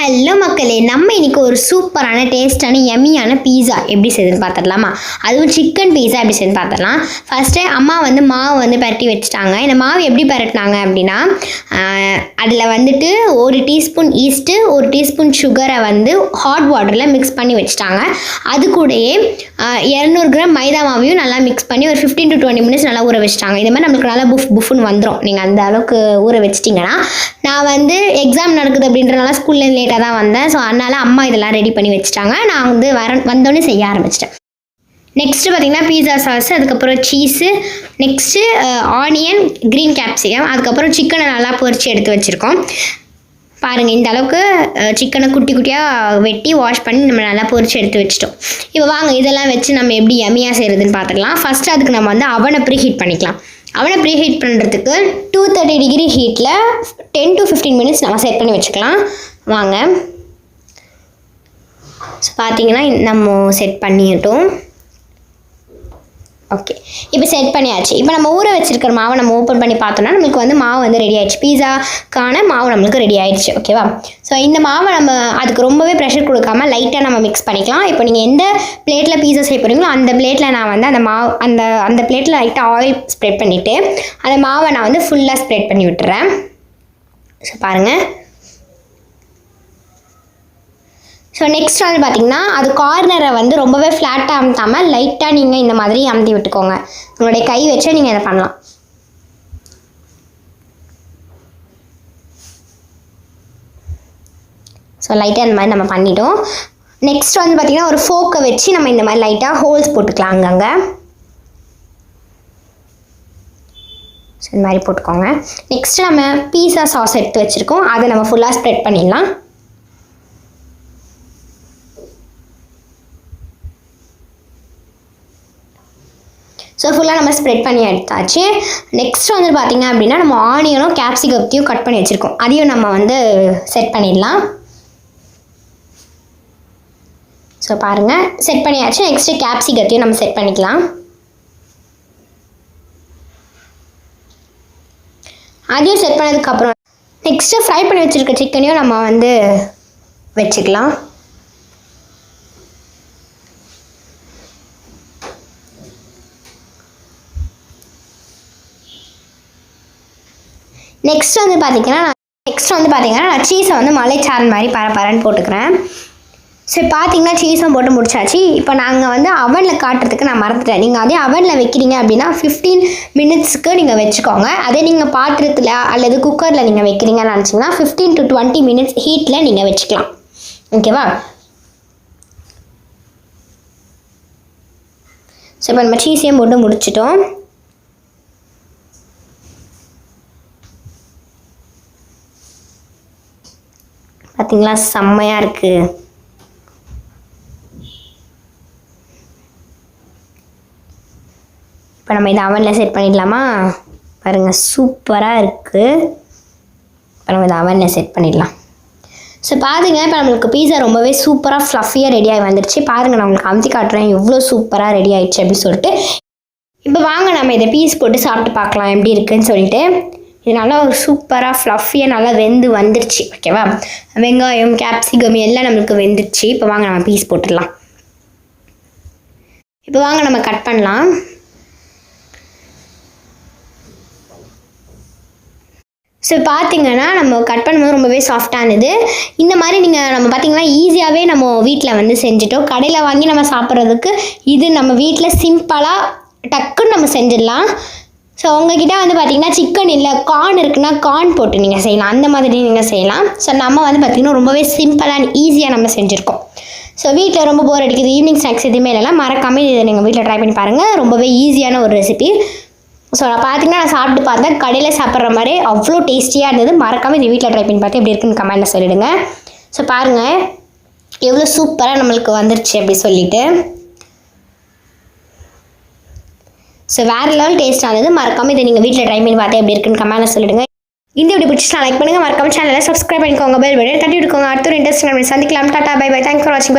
Hello மக்களே நம்ம இன்னைக்கு ஒரு சூப்பரான டேஸ்டான எமியான பீஸா எப்படி செய்யுதுன்னு பார்த்துடலாமா அதுவும் சிக்கன் பீஸா எப்படி செய்யுதுன்னு பார்த்துடலாம் ஃபஸ்ட்டு அம்மா வந்து மாவு வந்து பரட்டி வச்சுட்டாங்க. இந்த மாவு எப்படி பரட்டினாங்க அப்படின்னா அதில் வந்துட்டு ஒரு டீஸ்பூன் ஈஸ்ட்டு ஒரு டீஸ்பூன் சுகரை வந்து ஹாட் வாட்டரில் மிக்ஸ் பண்ணி வச்சுட்டாங்க. அது கூடயே இரநூறு கிராம் மைதா மாவையும் நல்லா மிக்ஸ் பண்ணி ஒரு ஃபிஃப்டீன் டு டுவெண்ட்டி மினிட்ஸ் நல்லா ஊற வச்சுட்டாங்க. இந்த மாதிரி நம்மளுக்கு நல்லா புஃப் புஃப்னு வந்துடும் நீங்கள் அந்த அளவுக்கு ஊற வச்சிட்டிங்கன்னா நான் வந்து எக்ஸாம் நடக்குது அப்படின்றனால ஸ்கூல்ல லேட்டாக தான் வந்தேன். ஸோ அதனால் அம்மா இதெல்லாம் ரெடி பண்ணி வச்சுட்டாங்க. நான் வந்து வர வந்தோடனே செய்ய ஆரம்பிச்சிட்டேன். நெக்ஸ்ட்டு பார்த்தீங்கன்னா பீஸா சாஸ் அதுக்கப்புறம் cheese next onion green capsicum அதுக்கப்புறம் சிக்கனை நல்லா பொரித்து எடுத்து வச்சுருக்கோம். பாருங்கள் இந்த அளவுக்கு சிக்கனை குட்டி குட்டியாக வெட்டி வாஷ் பண்ணி நம்ம நல்லா பொரிச்சு எடுத்து வச்சிட்டோம். இப்போ வாங்க இதெல்லாம் வச்சு நம்ம எப்படி எமையாக செய்கிறதுன்னு பார்த்துக்கலாம் ஃபஸ்ட்டு அதுக்கு நம்ம வந்து அவனை ப்ரீ ஹீட் பண்ணிக்கலாம். அவனை ப்ரீ ஹீட் பண்ணுறதுக்கு டூ தேர்ட்டி டிகிரி ஹீட்டில் டென் டு ஃபிஃப்டீன் மினிட்ஸ் நம்ம செட் பண்ணி வச்சுக்கலாம். வாங்க. ஸோ பார்த்தீங்கன்னா நம்ம செட் பண்ணிட்டோம். ஓகே இப்போ செட் பண்ணியாச்சு. இப்போ நம்ம ஊற வச்சிருக்கிற மாவை நம்ம ஓப்பன் பண்ணி பார்த்தோம்னா நம்மளுக்கு வந்து மாவு வந்து ரெடி ஆயிடுச்சு. பீஸாக்கான மாவு நம்மளுக்கு ரெடி ஆயிடுச்சு. ஓகேவா ஸோ இந்த மாவை நம்ம அதுக்கு ரொம்பவே ப்ரெஷர் கொடுக்காம லைட்டாக நம்ம மிக்ஸ் பண்ணிக்கலாம். இப்போ நீங்கள் எந்த பிளேட்டில் பீஸா செய்ய போகிறீங்களோ அந்த பிளேட்டில் நான் வந்து அந்த மாவு அந்த அந்த பிளேட்டில் லைட்டாக ஆயில் ஸ்ப்ரெட் பண்ணிவிட்டு அந்த மாவை நான் வந்து ஃபுல்லாக ஸ்ப்ரெட் பண்ணி விட்டுறேன். ஸோ பாருங்கள் ஸோ நெக்ஸ்ட் வந்து பார்த்தீங்கன்னா அது கார்னரை வந்து ரொம்பவே ஃப்ளாட்டாக அமுத்தாமல் லைட்டாக நீங்கள் இந்த மாதிரி அமுத்தி விட்டுக்கோங்க. உங்களுடைய கை வச்சு நீங்கள் இதை பண்ணலாம். ஸோ லைட்டாக இந்த மாதிரி நம்ம பண்ணிட்டோம். நெக்ஸ்ட் வந்து பார்த்திங்கன்னா ஒரு ஃபோக்கை வச்சு நம்ம இந்த மாதிரி லைட்டாக ஹோல்ஸ் போட்டுக்கலாம் அங்கங்கே. ஸோ இந்த மாதிரி போட்டுக்கோங்க. நெக்ஸ்ட் நம்ம பீஸா சாஸ் எடுத்து வச்சுருக்கோம். அதை நம்ம ஃபுல்லாக ஸ்ப்ரெட் பண்ணிடலாம். ஸோ ஃபுல்லாக நம்ம ஸ்ப்ரெட் பண்ணி எடுத்தாச்சு. நெக்ஸ்ட் வந்து பார்த்திங்க அப்படின்னா நம்ம ஆனியனும் கேப்சிகத்தையும் கட் பண்ணி வச்சுருக்கோம். அதையும் நம்ம வந்து செட் பண்ணிடலாம். ஸோ பாருங்கள் செட் பண்ணியாச்சு. நெக்ஸ்ட்டு கேப்சிகத்தையும் நம்ம செட் பண்ணிக்கலாம். அதையும் செட் பண்ணதுக்கப்புறம் நெக்ஸ்ட்டு ஃப்ரை பண்ணி வச்சுருக்க சிக்கனையும் நம்ம வந்து வச்சுக்கலாம். நெக்ஸ்ட் வந்து பார்த்தீங்கன்னா நெக்ஸ்ட் வந்து பார்த்தீங்கன்னா நான் சீஸை வந்து மலைச்சாரல் மாதிரி பர பரன்னு போட்டுக்கிறேன். சரி பார்த்தீங்கன்னா சீஸும் போட்டு முடிச்சாச்சு. இப்போ நாங்கள் வந்து அவனில் காட்டுறதுக்கு நான் மறந்துட்டேன். நீங்கள் அதே அவனில் வைக்கிறீங்க அப்படின்னா ஃபிஃப்டீன் மினிட்ஸ்க்கு நீங்கள் வச்சுக்கோங்க. அதே நீங்கள் பாத்திரத்தில் அல்லது குக்கரில் நீங்கள் வைக்கிறீங்கன்னு நினச்சிங்கன்னா ஃபிஃப்டீன் டு டுவெண்ட்டி மினிட்ஸ் ஹீட்டில் நீங்கள் வச்சுக்கலாம். ஓகேவா ஸோ இப்போ நம்ம சீஸையும் போட்டு முடிச்சிட்டோம். பார்த்தீங்களா செம்மையாக இருக்குது இப்போ நம்ம இதை அவனில் செட் பண்ணிடலாமா? பாருங்கள் சூப்பராக இருக்குது இப்போ நம்ம இதை அவனில் செட் பண்ணிடலாம். ஸோ பாருங்க இப்போ நம்மளுக்கு பீஸா ரொம்பவே சூப்பராக ஃப்ளஃபியாக ஆகி வந்துருச்சு. பாருங்கள் நான் உங்களுக்கு அமுத்தி காட்டுறேன். எவ்வளோ சூப்பராக ரெடி ஆகிடுச்சு அப்படின்னு சொல்லிட்டு. இப்போ வாங்க நம்ம இதை பீஸ் போட்டு சாப்பிட்டு பார்க்கலாம். எப்படி இருக்குன்னு சொல்லிட்டு. இது நல்லா ஒரு சூப்பராக ஃப்ளஃபியாக நல்லா வெந்து வந்துருச்சு ஓகேவா வெங்காயம் கேப்சிகம் எல்லாம் நம்மளுக்கு வெந்துருச்சு. இப்போ வாங்க நம்ம பீஸ் போட்டுடலாம். இப்போ வாங்க நம்ம கட் பண்ணலாம். ஸோ பார்த்தீங்கன்னா நம்ம கட் பண்ணும்போது ரொம்பவே சாஃப்டானது இந்த மாதிரி நீங்கள் நம்ம பார்த்தீங்கன்னா ஈஸியாகவே நம்ம வீட்டில் வந்து செஞ்சுட்டோம். கடையில் வாங்கி நம்ம சாப்பிட்றதுக்கு இது நம்ம வீட்டில் சிம்பிளாக டக்குன்னு நம்ம செஞ்சிடலாம். ஸோ உங்ககிட்ட வந்து பார்த்தீங்கன்னா சிக்கன் இல்லை கார்ன் இருக்குன்னா கார்ன் போட்டு நீங்கள் செய்யலாம். அந்த மாதிரி நீங்கள் செய்யலாம். ஸோ நம்ம வந்து பார்த்திங்கன்னா ரொம்பவே சிம்பிளாக அண்ட் ஈஸியாக நம்ம செஞ்சுருக்கோம். ஸோ வீட்டில் ரொம்ப போர் அடிக்குது. ஈவினிங் ஸ்நாக்ஸ் எதுவுமே இல்லைனா மறக்காமல் இதை நீங்கள் வீட்டில் ட்ரை பண்ணி பாருங்கள் ரொம்பவே ஈஸியான ஒரு ரெசிபி ஸோ நான் பார்த்தீங்கன்னா நான் சாப்பிட்டு பார்த்தேன். கடையில் சாப்பிட்ற மாதிரி அவ்வளோ டேஸ்டியாக இருந்தது. மறக்காமல் இது வீட்டில் ட்ரை பண்ணி பார்த்து எப்படி இருக்குன்னு கமெண்ட்டில் சொல்லிவிடுங்க ஸோ பாருங்கள் எவ்வளோ சூப்பராக நம்மளுக்கு வந்துருச்சு அப்படி சொல்லிவிட்டு ஸோ வேறு லெவல் டேஸ்ட் ஆனது. மறக்காமல் இதை நீங்கள் வீட்டில் ட்ரை பண்ணி பார்த்து எப்படி இருக்குன்னு கமெண்ட்டில் சொல்லிடுங்க. இந்த வீடியோ பிடிச்சிட்டு லைக் பண்ணுங்கள் மறக்காம சேனலை சப்ஸ்கிரைப் பண்ணிக்கோங்க. பெல் பட்டன் தட்டி விடுக்கோங்க அடுத்த ஒரு இன்ட்ரெஸ்ட் சந்திக்கலாம். Tata bye bye thank for வாட்சிங்